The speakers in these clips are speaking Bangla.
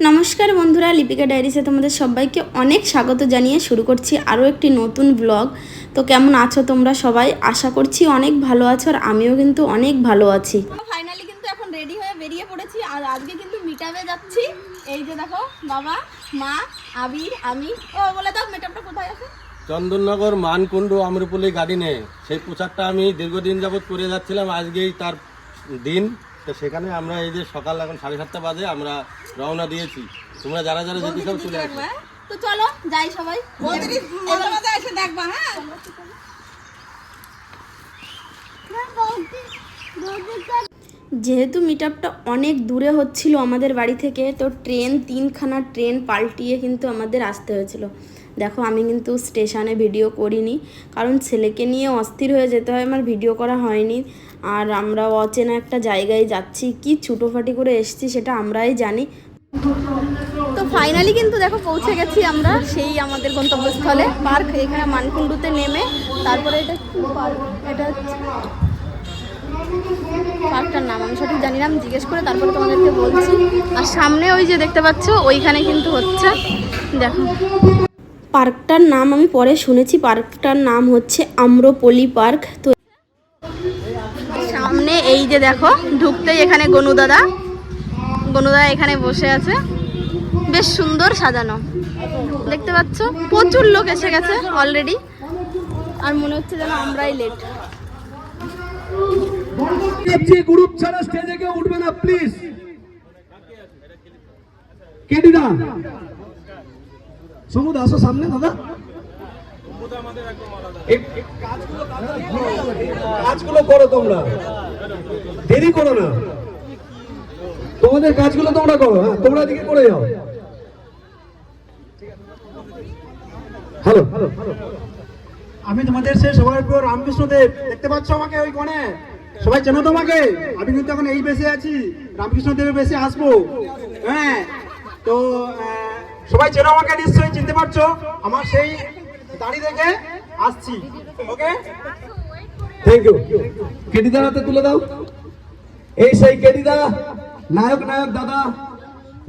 নমস্কার বন্ধুরা লিপিকা ডায়েরিসে তোমাদের সবাইকে অনেক স্বাগত জানিয়ে শুরু করছি আরও একটি নতুন ব্লগ তো কেমন আছো তোমরা সবাই? আশা করছি অনেক ভালো আছো আর আমিও কিন্তু অনেক ভালো আছি। ফাইনালি কিন্তু এখন রেডি হয়ে বেরিয়ে পড়েছি আর আজকে কিন্তু মিটাবে যাচ্ছি। এই যে দেখো বাবা মা আবির আমি। ও বলে দাও মিটাপটা কোথায় আছে? চন্দননগর মানকুণ্ডু আম্রপল্লী গার্ডেনে সেই পোশাকটা আমি দীর্ঘদিন যাবৎ করে যাচ্ছিলাম আজকেই তার দিন। তো সেখানে আমরা এই যে সকাল এখন সাড়ে সাতটা বাজে আমরা রওনা দিয়েছি। তোমরা যারা যারা যেতে চাও চলে আসো। হ্যাঁ? তো চলো যাই সবাই। এসে দেখবা হ্যাঁ? যেহেতু মিট অনেক দূরে হচ্ছিল আমাদের বাড়ি থেকে, তো ট্রেন তিনখানা ট্রেন পাল্টিয়ে কিন্তু আমাদের আসতে হয়েছিল। দেখো, আমি কিন্তু স্টেশনে ভিডিও করিনি, কারণ ছেলেকে নিয়ে অস্থির হয়ে যেতে হয়, আমার ভিডিও করা হয়নি। আর আমরা অচেনা একটা জায়গায় যাচ্ছি, কি ছুটোফাটি করে এসছি সেটা আমরাই জানি। তো ফাইনালি কিন্তু দেখো পৌঁছে গেছি আমরা, সেই আমাদের গন্তব্যস্থলে। পার্ক এখানে মানকুণ্ডুতে নেমে, তারপরে এটা পার্ক এটা পার্কটার নাম, আমি সঠিক জানি না জিজ্ঞেস করে তারপরে তোমাদেরকে বলছি। আর সামনে ওই যে দেখতে পাচ্ছ, ওইখানে কিন্তু হচ্ছে, দেখো। পার্কটার নাম আমি পরে শুনেছি, পার্কটার নাম হচ্ছে আম্রপলি পার্ক। তো সামনে এই যে দেখো, ঢুকতেই এখানে গনু দাদা। গনু দাদা এখানে বসে আছে। বেশ সুন্দর সাজানো। দেখতে পাচ্ছ, প্রচুর লোক এসে গেছে অলরেডি আর মনে হচ্ছে যেন আমরাই লেট গ্রুপ ছাড়া স্টেজে কেউ উঠবে না প্লিজ কেডিদা সমুদ আসো সামনে, দাদা। কাজগুলো করো। তোমরা। দেরি করো না। তোমাদের কাজগুলো তোমরা করো হ্যাঁ তোমরা দিকে করে যাও। Hello hello hello. আমি তোমাদের সে সবার প্রিয় রামকৃষ্ণ দেব দেখতে পাচ্ছ আমাকে ওই কোণে সবাই চেনো তোমাকে? আমি কিন্তু এখন এই বেশে আছি। রামকৃষ্ণ দেবের আসব। হ্যাঁ। তো সবাই চেনো আমাকে নিশ্চয়ই, চিনতে পারছ? আমার সেই দাড়ি দেখে আসছি। ওকে থ্যাংক ইউ কেডিদার হাতে তুলে দাও। এই সেই কেডিদা, নায়ক নায়ক দাদা,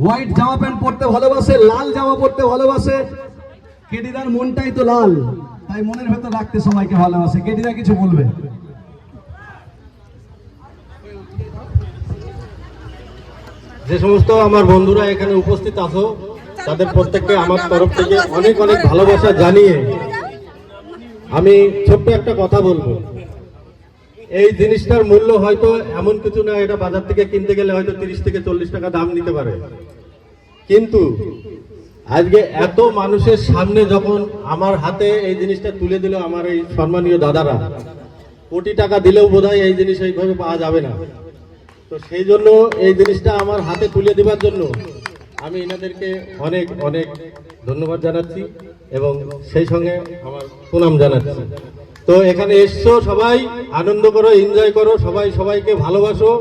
হোয়াইট জামা প্যান্ট পরতে ভালোবাসে, লাল জামা পরতে ভালোবাসে। কেডিদার মনটাই তো লাল। তাই মনের ভেতর রাখতে সবাইকে ভালোবাসে। কেডিদা কিছু বলবে? যে সমস্ত আমার বন্ধুরা এখানে উপস্থিত আছো, তাদের প্রত্যেককে আমার তরফ থেকে অনেক অনেক ভালোবাসা জানিয়ে আমি ছোট্ট একটা কথা বলব। এই জিনিসটার মূল্য হয়তো এমন কিছু না, এটা বাজার থেকে কিনতে গেলে হয়তো তিরিশ থেকে চল্লিশ টাকা দাম নিতে পারে। কিন্তু আজকে এত মানুষের সামনে যখন আমার হাতে এই জিনিসটা তুলে দিল আমার এই সম্মানীয় দাদারা, কোটি টাকা দিলেও বোধহয় এই জিনিস এইভাবে পাওয়া যাবে না। তো সেই জন্য এই জিনিসটা আমার হাতে তুলে দেওয়ার জন্য আমি এনাদেরকে অনেক অনেক ধন্যবাদ জানাচ্ছি এবং সেই সঙ্গে আমার সুনাম জানাচ্ছি। তো এখানে এসছো সবাই, আনন্দ করো এনজয় করো, সবাই সবাইকে ভালোবাসো।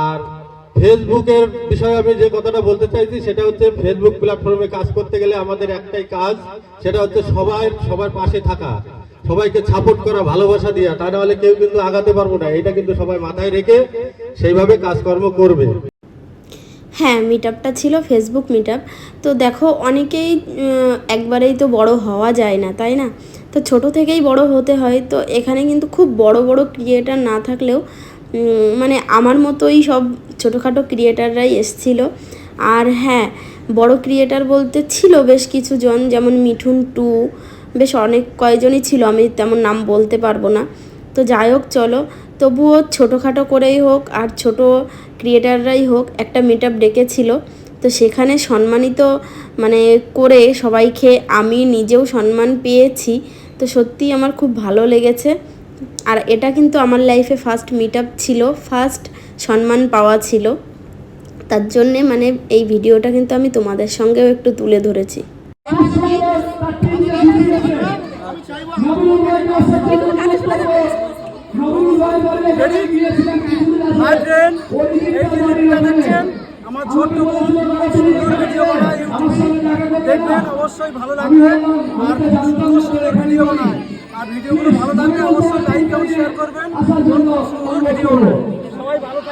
আর ফেসবুকের বিষয়ে আমি যে কথাটা বলতে চাইছি, সেটা হচ্ছে ফেসবুক প্ল্যাটফর্মে কাজ করতে গেলে আমাদের একটাই কাজ, সেটা হচ্ছে সবাই, সবার পাশে থাকা। সবাইকে সাপোর্ট করা, ভালোবাসা দিয়া। তা নাহলে কেউ কিন্তু আগাতে পারব না। এটা কিন্তু সবাই মাথায় রেখে সেইভাবে কাজকর্ম করবে। হ্যাঁ মিট আপটা ছিল ফেসবুক মিট আপ তো দেখো, অনেকেই একবারেই তো বড় হওয়া যায় না, তাই না? তো ছোট থেকেই বড় হতে হয়। তো এখানে কিন্তু খুব বড় বড় ক্রিয়েটার না থাকলেও মানে আমার মতোই সব ছোটোখাটো ক্রিয়েটাররাই এসছিল। আর হ্যাঁ বড় ক্রিয়েটার বলতে ছিল বেশ কিছু জন, যেমন মিঠুন টু, বেশ অনেক কয়জনই ছিল, আমি তেমন নাম বলতে পারব না। তো যাই হোক, চলো। তবুও ছোটোখাটো করেই হোক আর ছোট ক্রিয়েটাররাই হোক, একটা মিট আপ ডেকেছিল। তো সেখানে সম্মানিত মানে করে সবাইকে আমি নিজেও সম্মান পেয়েছি। তো সত্যিই আমার খুব ভালো লেগেছে। আর এটা কিন্তু আমার লাইফে ফার্স্ট মিট আপ ছিল। ফার্স্ট সম্মান পাওয়া ছিল। তার জন্যে মানে এই ভিডিওটা কিন্তু আমি তোমাদের সঙ্গেও একটু তুলে ধরেছি। লাগবে। আর ভিডিওগুলো ভালো লাগলে অবশ্যই লাইক এবং শেয়ার করবেন। সুন্দর ভিডিও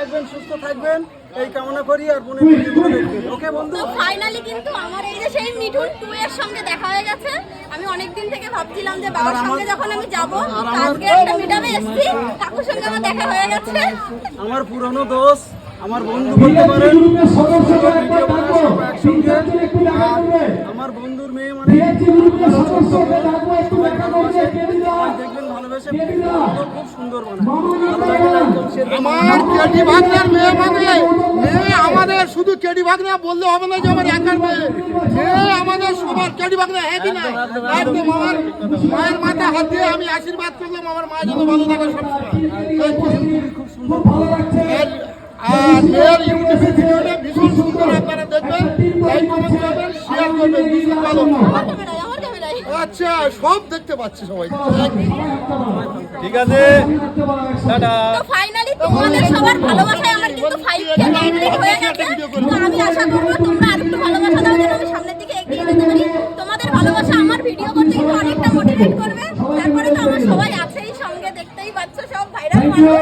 থাকবেন সুস্থ থাকবেন এই কামনা করি আর বোনের ভিডিওগুলো ওকে বন্ধু? ফাইনালি কিন্তু আমার এই যে সেই মিঠুন টু এর সঙ্গে দেখা হয়ে গেছে। আমি অনেক দিন থেকে ভাবছিলাম যে বাবার সঙ্গে যখন আমি যাব আজকে একটা মিটাবে এসেছি কাকুর সঙ্গে আমার দেখা হয়ে গেছে। আমার পুরনো দোষ আমার বন্ধু বলতে পারেন। আমার বন্ধুর মেয়ে মানে দেখবেন খুব সুন্দর আমার কেডি ভাগনার মেয়ে মানে মেয়ে আমাদের শুধু কেডি ভাগনা বললে হবে না যে আমার একার মেয়ে। মেয়ে আমাদের সবার কেডি ভাগনা কি না একদম আমার মায়ের মাথা হাত দিয়ে আমি আশীর্বাদ করলাম আমার মা যত ভালো থাকে সবসময়। আর মেয়ের ইউটিউব ভিডিওটা ভীষণ সুন্দর আপনারা দেখবেন। লাইক কমেন্ট করবেন শেয়ার করবেন ভালো আচ্ছা সব দেখতে পাচ্ছি সবাই। ঠিক আছে। টাটা। তো ফাইনালি তোমাদের সবার ভালোবাসায় আমার কিন্তু ফাইভ কে কমপ্লিট হয়ে গেছে। তো আমি আশা করব তোমরা আরেকটু ভালোবাসা দাও যেন আমি সামনের দিকে এগিয়ে যেতে পারি। তোমাদের ভালোবাসা আমার ভিডিও করতে কিন্তু অনেকটা মোটিভেট করবে। তারপরে তো আমার সবাই আছেই সঙ্গে দেখতেই পাচ্ছ সব ভাইরাল মানুষ।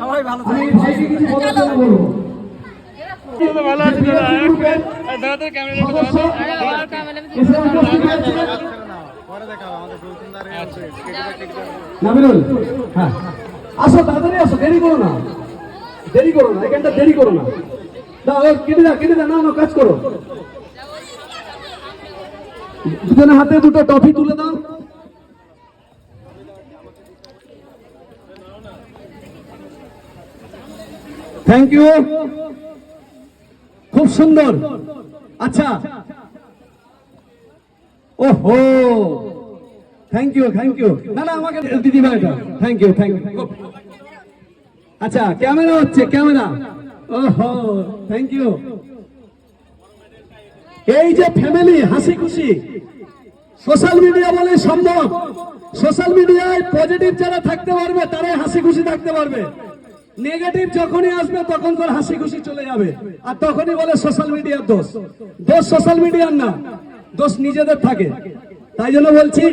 সবাই ভালো থাকে। চলো। নামিনুল হ্যাঁ। আসো তাড়াতাড়ি আসো দেরি করো না। দেরি করো না এখানটা দেরি করো না। দাও কেটে কেটে না কাজ করো। দুজনের হাতে দুটো টফি তুলে দাও। থ্যাংক ইউ খুব সুন্দর। আচ্ছা। ওহো! থ্যাংক ইউ থ্যাংক ইউ না না, আমাকে দিদি ভাই এটা থ্যাংক ইউ থ্যাংক ইউ আচ্ছা ক্যামেরা হচ্ছে, ক্যামেরা। ওহো থ্যাংক ইউ এই যে ফ্যামিলি হাসি খুশি। সোশ্যাল মিডিয়া বলে সম্ভব। সোশ্যাল মিডিয়ায় পজিটিভ যারা থাকতে পারবে, তারাই হাসি খুশি থাকতে পারবে। নেগেটিভ যখনই আসবে, তখন তোর হাসি খুশি চলে যাবে। আর তখনই বলে সোশ্যাল মিডিয়ার দোষ। দোষ সোশ্যাল মিডিয়ার না। দোষ নিজেদের থাকে। তাই জন্য বলছি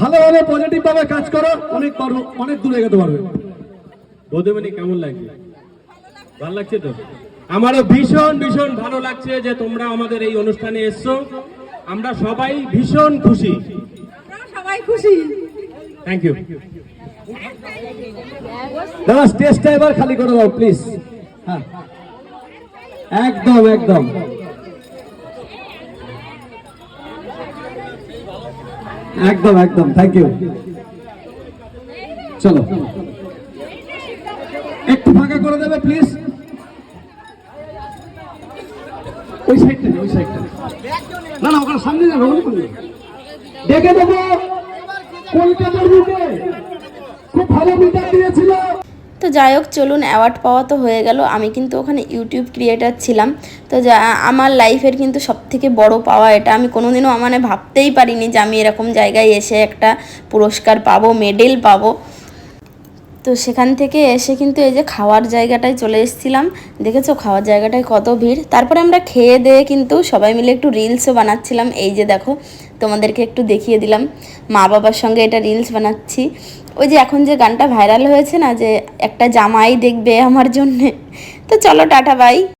ভালোভাবে পজিটিভ ভাবে কাজ করো অনেক পারব অনেক দূরে যেতে পারবে। বৌদিমণি কেমন লাগছে? ভালো লাগছে তো? আমারও ভীষণ ভীষণ ভালো লাগছে যে তোমরা আমাদের এই অনুষ্ঠানে এসছো। আমরা সবাই ভীষণ খুশি। সবাই খুশি। থ্যাংক ইউ দাদা স্টেজটা এবার খালি করে দাও প্লিজ হ্যাঁ। একদম একদম। একদম একদম থ্যাংক ইউ চলো। একটু ফাঁকা করে দেবে প্লিজ ওই সাইডটা ওই সাইডটা না। না ওখানে সামনে যাবে ডেকে দেবো কলকাতার বুকে খুব ভালো বিচার দিয়েছিল। তো যাই হোক, চলুন অ্যাওয়ার্ড পাওয়া তো হয়ে গেল। আমি কিন্তু ওখানে ইউটিউব ক্রিয়েটার ছিলাম। তো যা, আমার লাইফের কিন্তু সব থেকে বড় পাওয়া এটা। আমি কোনোদিনও মানে ভাবতেই পারিনি যে আমি এরকম জায়গায় এসে একটা পুরস্কার পাবো মেডেল পাবো। তো সেখান থেকে এসে কিন্তু এই যে খাওয়ার জায়গাটায় চলে এসেছিলাম। দেখেছ, খাওয়ার জায়গাটায় কত ভিড়। তারপরে আমরা খেয়ে দিয়ে কিন্তু সবাই মিলে একটু রিলসও বানাচ্ছিলাম। এই যে দেখো, তোমাদেরকে একটু দেখিয়ে দিলাম। মা বাবার সঙ্গে এটা রিলস বানাচ্ছি। ওই যে এখন যে গানটা ভাইরাল হয়েছে না, যে একটা জামাই দেখবে আমার জন্যে, তো চলো টাটা বাই